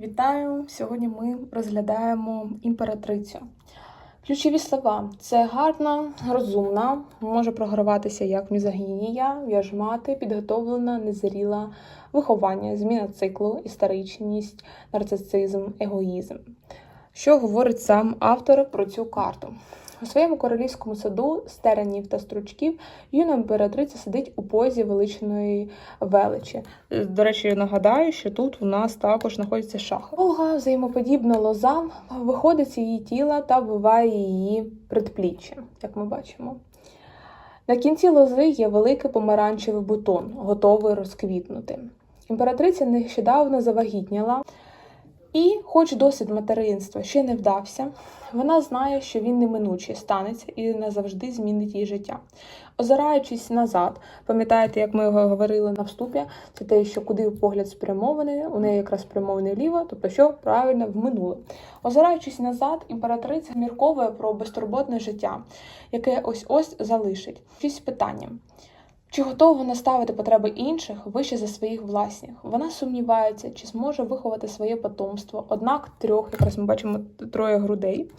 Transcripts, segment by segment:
Вітаю! Сьогодні ми розглядаємо імператрицю. Ключові слова: це гарна, розумна, може програватися як мізогінія, в'яжмати, підготовлена, незріла, виховання, зміна циклу, історичність, нарцисизм, егоїзм. Що говорить сам автор про цю карту? У своєму королівському саду з теренів та стручків юна імператриця сидить у позі величної величі. До речі, нагадаю, що тут у нас також знаходиться шах. Довга взаємоподібна лоза виходить з її тіла та вбиває її предпліччя, як ми бачимо. На кінці лози є великий помаранчевий бутон, готовий розквітнути. Імператриця нещодавно завагітніла, і, хоч досвід материнства ще не вдався, вона знає, що він неминучий станеться і назавжди змінить її життя. Озираючись назад, пам'ятаєте, як ми говорили на вступі, це те, що куди погляд спрямований, у неї якраз спрямований вліво, тобто що правильно в минуле. Озираючись назад, імператриця мірковує про безтурботне життя, яке ось ось залишить. Шість питання. Чи готова вона ставити потреби інших вище за своїх власних? Вона сумнівається, чи зможе виховати своє потомство. Однак трьох, якраз ми бачимо троє грудей,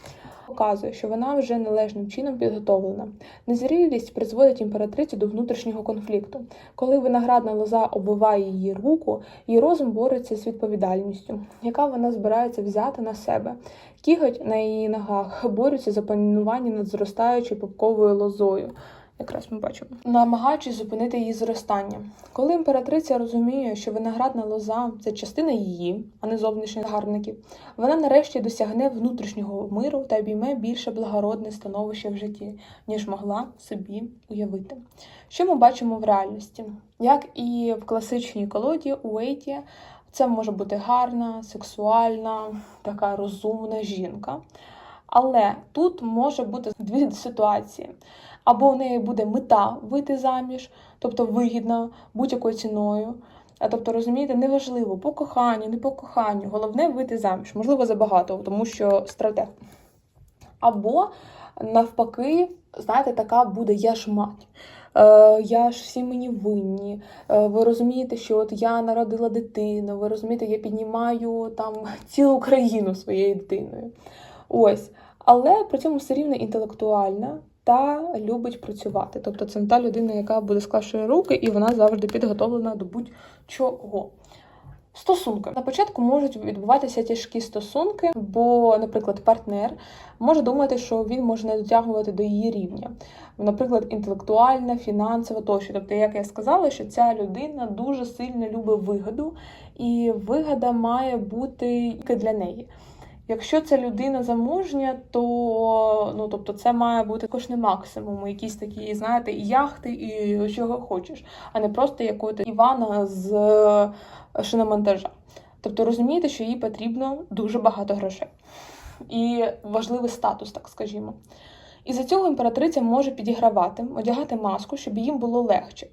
показує, що вона вже належним чином підготовлена. Незрілість призводить імператрицю до внутрішнього конфлікту. Коли виноградна лоза оббиває її руку, її розум бореться з відповідальністю, яка вона збирається взяти на себе. Кіготь на її ногах борються за панування над зростаючою попковою лозою. Якраз ми бачимо, намагаючись зупинити її зростання. Коли імператриця розуміє, що виноградна лоза це частина її, а не зовнішніх гарників, вона нарешті досягне внутрішнього миру та обійме більше благородне становище в житті, ніж могла собі уявити. Що ми бачимо в реальності? Як і в класичній колоді у Ейті, це може бути гарна, сексуальна, така розумна жінка. Але тут може бути дві ситуації. Або у неї буде мета вийти заміж, тобто вигідно будь-якою ціною. Тобто, розумієте, неважливо по коханню, не по коханню, головне вийти заміж, можливо, забагато, тому що стратег. Або навпаки, знаєте, така буде я ж мать. Е, я ж всі мені винні. Е, ви розумієте, що от я народила дитину, ви розумієте, я піднімаю там цілу країну своєю дитиною. Ось. Але при цьому все рівно інтелектуальна та любить працювати. Тобто це не та людина, яка буде склавши руки, і вона завжди підготовлена до будь-чого. Стосунки на початку можуть відбуватися тяжкі стосунки, бо, наприклад, партнер може думати, що він може не дотягувати до її рівня, наприклад, інтелектуальна, фінансова тощо. Тобто, як я сказала, що ця людина дуже сильно любить вигоду, і вигода має бути для неї. Якщо це людина заможня, то ну тобто це має бути також не максимум, якісь такі, знаєте, і яхти, і чого хочеш, а не просто якого-то Івана з е, шиномонтажа. Тобто розумієте, що їй потрібно дуже багато грошей і важливий статус, так скажімо. І за цього імператриця може підігравати, одягати маску, щоб їм було легше.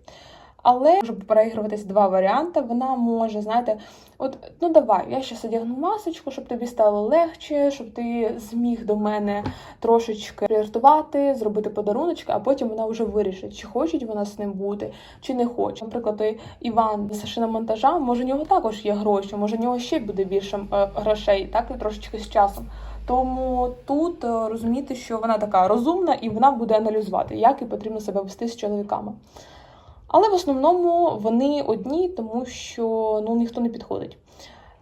Але може переігруватись два варіанти. Вона може, знаєте, от ну давай, я щас одягну масочку, щоб тобі стало легше, щоб ти зміг до мене трошечки фліртувати, зробити подаруночки, а потім вона вже вирішить, чи хоче вона з ним бути, чи не хоче. Наприклад, той Іван з шиномонтажа, може, у нього також є гроші, може, у нього ще буде більше е, грошей, так і трошечки з часом. Тому тут е, розуміти, що вона така розумна і вона буде аналізувати, як і потрібно себе вести з чоловіками. Але в основному вони одні, тому що ну ніхто не підходить.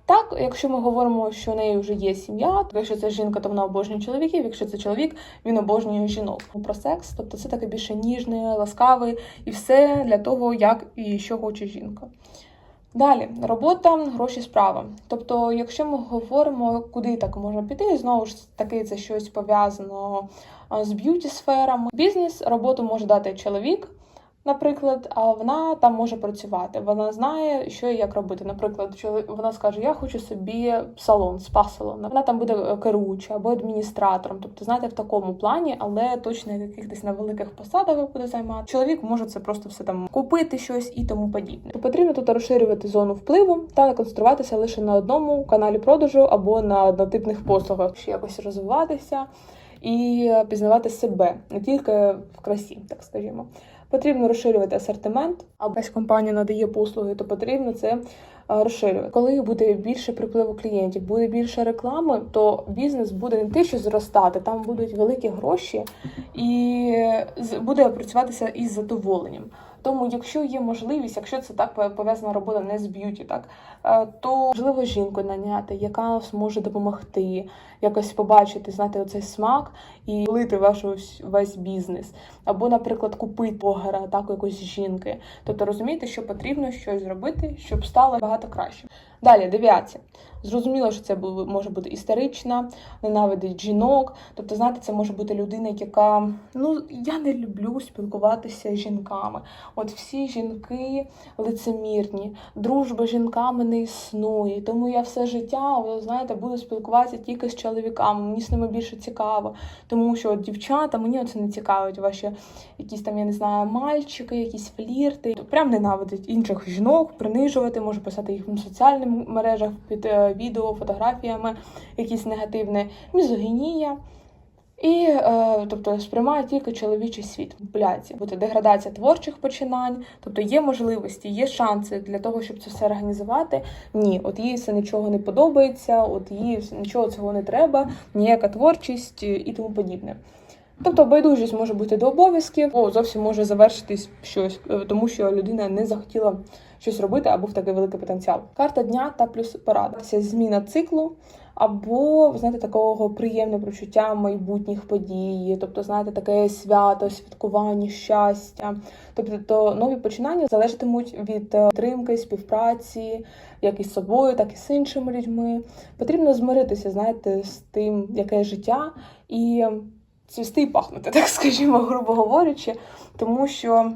Так, якщо ми говоримо, що у неї вже є сім'я, то якщо це жінка, то вона обожнює чоловіків, якщо це чоловік, він обожнює жінок. Про секс, тобто це таке більше ніжне, ласкаве і все для того, як і що хоче жінка. Далі робота, гроші, справа. Тобто, якщо ми говоримо, куди так можна піти, знову ж таки, це щось пов'язано з б'юті сферами. Бізнес роботу може дати чоловік. Наприклад, а вона там може працювати. Вона знає, що і як робити. Наприклад, вона скаже: Я хочу собі салон, спа-салон. Вона там буде е, керуюча або адміністратором. Тобто, знаєте, в такому плані, але точно якихось на великих посадах буде займати. Чоловік може це просто все там купити щось і тому подібне. То потрібно тут розширювати зону впливу та концентруватися лише на одному каналі продажу або на однотипних послугах, ще якось розвиватися і пізнавати себе не тільки в красі, так скажімо. Потрібно розширювати асортимент, а без компанія надає послуги, то потрібно це розширювати. Коли буде більше припливу клієнтів, буде більше реклами, то бізнес буде не те, що зростати, там будуть великі гроші і буде працюватися із задоволенням. Тому, якщо є можливість, якщо це так пов'язана робота не з б'юті, так е, то можливо жінку наняти, яка зможе допомогти, якось побачити, знати оцей смак і влити ваш весь бізнес. Або, наприклад, купити блогера, так якоїсь жінки. Тобто розумієте, що потрібно щось зробити, щоб стало багато краще. Далі, девіація. Зрозуміло, що це може бути істерична, ненавидить жінок. Тобто, знаєте, це може бути людина, яка ну я не люблю спілкуватися з жінками. От всі жінки лицемірні, дружба з жінками не існує. Тому я все життя, знаєте, буду спілкуватися тільки з чоловіками. Мені з ними більше цікаво. Тому що от дівчата, мені це не цікавить. Ваші якісь там, я не знаю, мальчики, якісь флірти. Прям ненавидить інших жінок, принижувати, може писати їх в соціальних мережах під е, відео, фотографіями, якісь негативне, мізогінія. І е, тобто сприймає тільки чоловічий світ. Бляці, буде деградація творчих починань, тобто є можливості, є шанси для того, щоб це все організувати. Ні, от їй це нічого не подобається, от їй нічого цього не треба, ніяка творчість е, і тому подібне. Тобто байдужість може бути до обов'язків, або зовсім може завершитись щось, е, тому що людина не захотіла щось робити або в такий великий потенціал. Карта дня та плюс порада. Це зміна циклу. Або, ви знаєте, такого приємне почуття майбутніх подій, тобто, знаєте, таке свято, святкування, щастя. Тобто, то нові починання залежатимуть від е, підтримки, співпраці, як із собою, так і з іншими людьми. Потрібно змиритися, знаєте, з тим, яке життя, і цвісти і пахнути, так скажімо, грубо говорячи, тому що.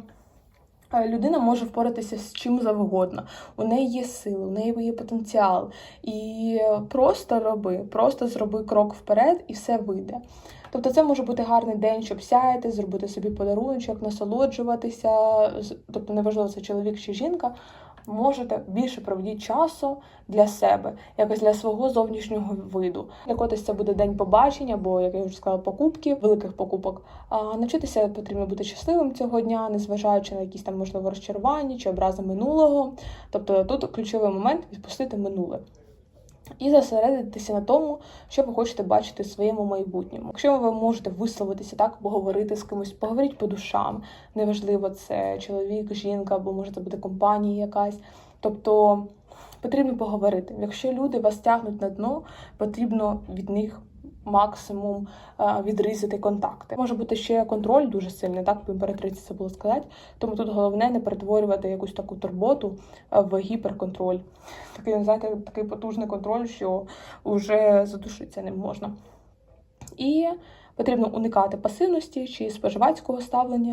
е, Людина може впоратися з чим завгодно. У неї є сили, у неї є потенціал. І просто роби, просто зроби крок вперед, і все вийде. Тобто, це може бути гарний день, щоб сяяти, зробити собі подарунок, насолоджуватися. Тобто, неважливо, це чоловік чи жінка. Можете більше проведіть часу для себе, якось для свого зовнішнього виду. Для когось це буде день побачення, бо як я вже сказала, покупки, великих покупок. А навчитися потрібно бути щасливим цього дня, незважаючи на якісь там можливо розчарування чи образи минулого. Тобто тут ключовий момент відпустити минуле. І зосередитися на тому, що ви хочете бачити в своєму майбутньому. Якщо ви можете висловитися так, поговорити з кимось, поговоріть по душам. Неважливо, це чоловік, жінка, або може це бути компанія якась. Тобто потрібно поговорити. Якщо люди вас тягнуть на дно, потрібно від них максимум е, відрізати контакти. Може бути ще контроль дуже сильний, так по імператриці це було сказати. Тому тут головне не перетворювати якусь таку турботу е, в гіперконтроль. Такий, знаєте, такий потужний контроль, що вже задушитися не можна. І потрібно уникати пасивності чи споживацького ставлення.